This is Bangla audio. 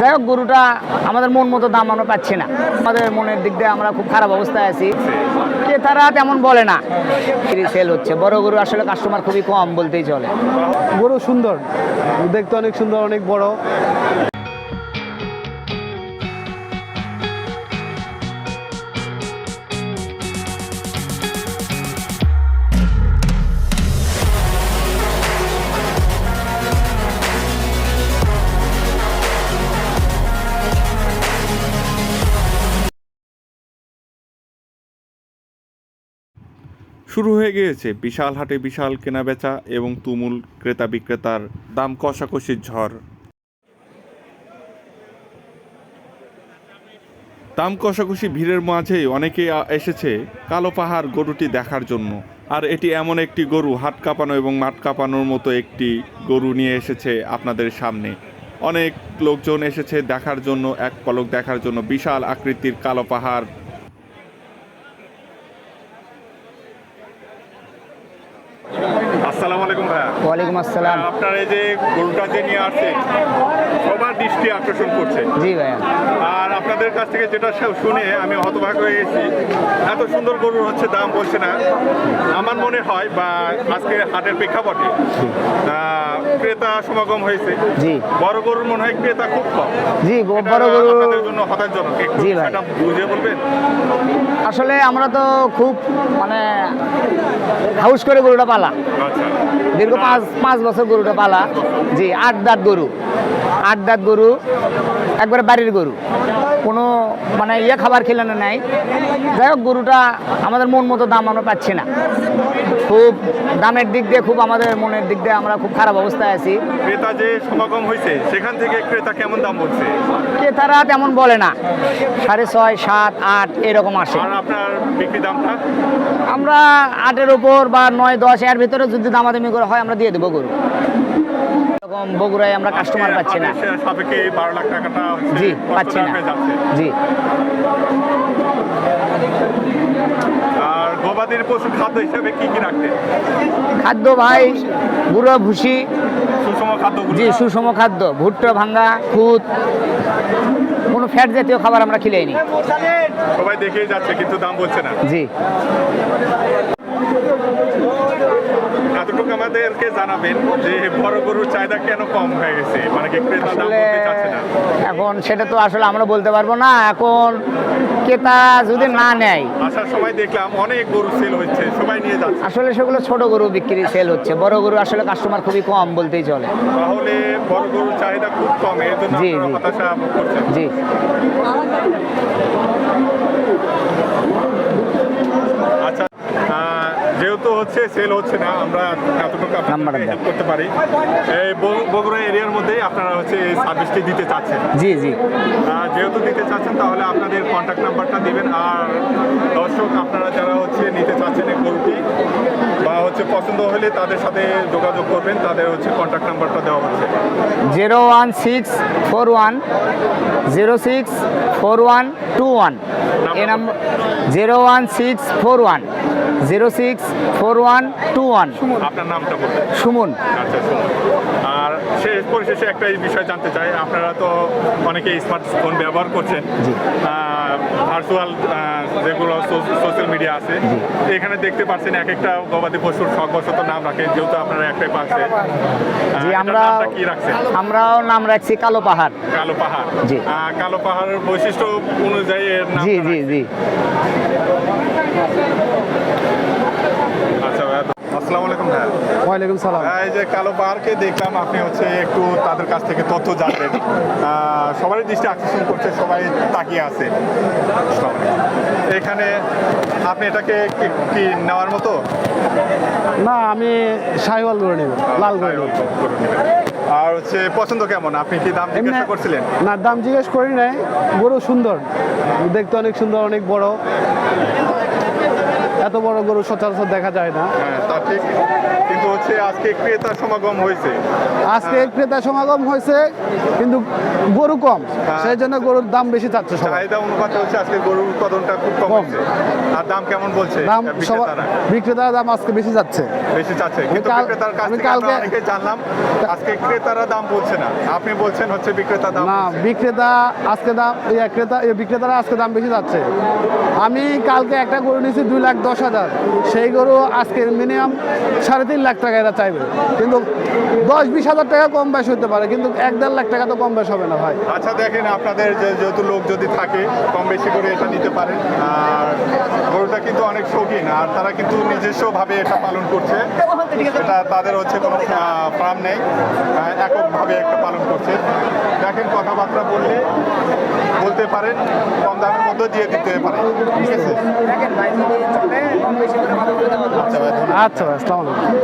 যাই হোক, গরুটা আমাদের মন মতো দাম আমরা পাচ্ছি না। আমাদের মনের দিক দিয়ে আমরা খুব খারাপ অবস্থায় আছি। ক্রেতারা তেমন বলে না। সেল হচ্ছে। বড় গরু আসলে কাস্টমার খুবই কম বলতেই চলে। গরু সুন্দর। দেখতে অনেক সুন্দর, অনেক বড়। শুরু হয়ে গিয়েছে বিশাল হাটে বিশাল কেনাবেচা এবং তুমুল ক্রেতা বিক্রেতার দাম কষাকষির ঝড়। দাম কষাকষি ভিড়ের মাঝেই অনেকে এসেছে কালো পাহাড় গরুটি দেখার জন্য। আর এটি এমন একটি গরু, হাট কাঁপানো এবং মাঠ কাঁপানোর মতো একটি গরু নিয়ে এসেছে আপনাদের সামনে। অনেক লোকজন এসেছে দেখার জন্য, এক পলক দেখার জন্য বিশাল আকৃতির কালো পাহাড় আসসালামু আলাইকুম ভাইয়া ওয়ালাইকুম আসসালাম। আপনার এই যে গরুটা যে নিয়ে আসছে সবার দৃষ্টি আকর্ষণ করছে। জি ভাইয়া। আর আপনাদের কাছ থেকে যেটা শুনে আমি হতভাগ হয়ে গেছি এত সুন্দর গরুর হচ্ছে দাম বলছে না। আমার মনে হয় বা আজকে হাটের প্রেক্ষাপটে ক্রেতা সমাগম হয়েছে। জি। বড় গরুর মনে হয় ক্রেতা খুব কম। জি বড় গরু আপনাদের জন্য হতাশজনক। জি ভাই। বুঝে বলবেন? আসলে আমরা তো খুব মানে হাউস করে গরুটা পালা। আচ্ছা। দীর্ঘ পাঁচ পাঁচ বছর গরুটা পালা। জি আট দাঁত গরু। আট দাঁত গরু একবারে বাড়ির গরু। কোনো মানে ইয়ে খাবার খেলানো নাই। যাই হোক গরুটা আমাদের মন মতো দাম আমরা পাচ্ছি না। খুব দামের দিক দিয়ে খুব আমাদের মনের দিক দিয়ে আমরা খুব খারাপ অবস্থায় আছি। ক্রেতা যে সমাগম হয়েছে সেখান থেকে ক্রেতা কেমন দাম বলছে? ক্রেতারা তেমন বলে না। সাড়ে ছয় সাত আট এরকম আসে। আর আপনার বিক্রি দামটা? আমরা আটের উপর বা নয় দশ এর ভিতরে যদি দামাদামি করে হয় আমরা দিয়ে দেবো গরু। এরকম বগুড়ায় আমরা কাস্টমার পাচ্ছি না। লাখ টাকাটা জি পাচ্ছি না। জি। আর গবাদির পশু খাদ্য হিসেবে কি কি রাখতে? খাদ্য ভাই গুঁড়ো ভুসি। সুষম খাদ্য জি সুষম খাদ্য। ভুট্টা ভাঙ্গা খুদ। কোনো ফ্যাট জাতীয় খাবার আমরা খিলেই নি সবাই দেখেই যাচ্ছে কিন্তু দাম বলছে না। জি। এতটুকু আমাদেরকে জানাবেন যে বড় গরুর চাহিদা কেন কম হয়ে গেছে? মানে কি ক্রেতা দাম বলতে চাচ্ছে না? এখন সেটা তো আসলে আমরা বলতে পারব না। এখন ক্রেতা যদি না নেয় আসার সময় দেখলাম অনেক গরু সেল হচ্ছে সবাই নিয়ে যাচ্ছে। আসলে সেগুলো ছোট গরু বিক্রি সেল হচ্ছে। বড় গরু আসলে কাস্টমার খুবই কম বলতেই চলে। তাহলে বড় গরুর চাহিদা খুব কম এর জন্য জি। হতাশা করছেন। জি। যেহেতু হচ্ছে সেল হচ্ছে না আমরা এতটুকু হেল্প করতে পারি। এই বগুড়া এরিয়ার মধ্যে আপনারা হচ্ছে এই সার্ভিসটি দিতে চাচ্ছেন। জি জি। যেহেতু দিতে চাচ্ছেন তাহলে আপনাদের কন্ট্যাক্ট নাম্বারটা দিবেন। আর দর্শক আপনারা যারা হচ্ছে নিতে চাচ্ছেন এই গরুটি বা হচ্ছে পছন্দ হলে তাদের সাথে যোগাযোগ করবেন তাদের হচ্ছে কন্ট্যাক্ট নাম্বারটা দেওয়া হচ্ছে। Zero one six four one zero six four one two one. এ number zero one six four one. Zero six four one two one. আপনার নামটা বলবেন সুমন। আচ্ছা শুনুন আর শেষ পরিশেষে একটা এই বিষয় জানতে চাই। আপনারা তো অনেকে স্মার্টফোন ব্যবহার করছেন। ভার্চুয়াল যেগুলো সোশ্যাল মিডিয়া আছে। এখানে দেখতে পাচ্ছেন এক একটা গবাদি পশুর শখবশত নাম রাখে যেহেতু আপনারা একটাই পাচ্ছে জি আমরা কি রাখছেন? আমরাও নাম রাখছি কালো পাহাড়। কালো পাহাড়। জি। কালো পাহাড়ের বৈশিষ্ট্য অনুযায়ী এর নাম জি জি জি। আসসালামু আলাইকুম ভাইয়া ওয়ালাইকুম সালাম। এই যে কালো পাহাড়কে দেখলাম আপনি হচ্ছে একটু তাদের কাছ থেকে তথ্য জানবেন আহ, সবারই দৃষ্টি আকর্ষণ করছে সবাই তাকিয়ে আছে। এখানে আপনি এটাকে কি- নেওয়ার মতো? না আমি শাহিওয়াল করে নেব লাল করে আর হচ্ছে পছন্দ কেমন? আপনি কি দাম জিজ্ঞাসা করছিলেন? না দাম জিজ্ঞেস করি নাই। গরু সুন্দর। দেখতে অনেক সুন্দর অনেক বড়। এত বড় গরু সচরাচর দেখা যায় না। হ্যাঁ তা ঠিক। কিন্তু হচ্ছে আজকে ক্রেতার সমাগম হয়েছে। আজকে ক্রেতা সমাগম হয়েছে কিন্তু গরু কম হ্যাঁ। সেই জন্য গরুর দাম বেশি চাচ্ছে সবাই। চাহিদা অনুপাতে হচ্ছে আজকে গরুর উৎপাদনটা খুব কম আর দাম কেমন বলছে দাম সবার বিক্রেতারা? বিক্রেতার দাম আজকে বেশি যাচ্ছে। বেশি চাচ্ছে কিন্তু কাল- বিক্রেতার কাছ আমি থেকে আমরা কালকে- অনেকে জানলাম আজকে ক্রেতারা দাম বলছে না। আপনি বলছেন হচ্ছে বিক্রেতা দাম না বিক্রেতা আজকে দাম ইয়ে, ক্রেতা ইয়ে, বিক্রেতারা আজকে দাম বেশি যাচ্ছে। আমি কালকে একটা গরু নিয়েছি দুই লাখ দশ হাজার। সেই গরু আজকে মিনিমাম সাড়ে তিন লাখ টাকা এটা চাইবে। কিন্তু দশ বিশ হাজার টাকা কম বেশ হতে পারে, কিন্তু এক দেড় লাখ টাকা তো কম বেশ হবে না ভাই। আচ্ছা দেখেন আপনাদের যেহেতু লোক যদি থাকে, কম বেশি করে এটা নিতে পারেন আর গরুটা কিন্তু অনেক শৌখিন, আর তারা কিন্তু নিজস্বভাবে এটা পালন করছে। এটা তাদের হচ্ছে কোনো ফার্ম নেই এককভাবে একটা পালন করছে। দেখেন কথাবার্তা বললে বলতে পারেন কম দামের মধ্যে দিয়ে দিতে পারেন। ঠিক আছে? দেখেন ভাই যদি চলে কম বেশি করে ভালো করে দেওয়া যাবে। আচ্ছা ভাই আচ্ছা ভাই আসসালামু আলাইকুম।